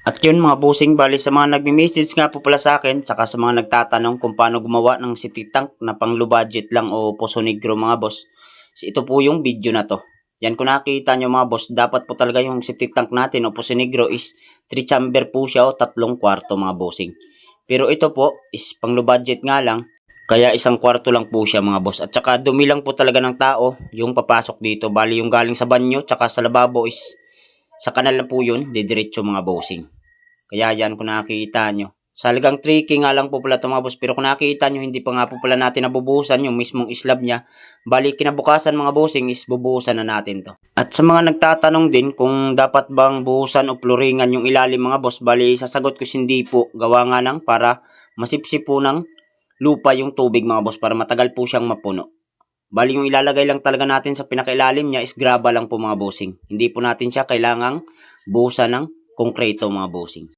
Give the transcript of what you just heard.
At yun mga bossing, bali sa mga nagme-message nga po pala sa akin, saka sa mga nagtatanong kung paano gumawa ng septic tank na pang low budget lang o poso negro mga boss. So, ito po yung video na to. Yan kung nakita nyo mga boss, dapat po talaga yung septic tank natin o poso negro is 3 chamber po siya o tatlong kwarto mga bossing. Pero ito po is pang low budget nga lang, kaya isang kwarto lang po siya mga boss. At saka dumi lang po talaga ng tao yung papasok dito. Bali yung galing sa banyo, tsaka sa lababo is sa kanal na po yun, didiretso mga bossing. Kaya yan kung nakikita nyo. Salagang tricky nga lang po pala ito mga boss. Pero kung nakikita nyo, hindi pa nga po pala natin nabubuhusan yung mismong slab niya. Bali, kinabukasan mga bossing is bubuhusan na natin to. At sa mga nagtatanong din kung dapat bang buhusan o floringan yung ilalim mga boss. Bali, sasagot ko hindi po. Gawa nga lang para masipsip po ng lupa yung tubig mga boss para matagal po siyang mapuno. Bali yung ilalagay lang talaga natin sa pinakailalim niya is graba lang po mga bossing. Hindi po natin siya kailangang buhusan ng konkreto mga bossing.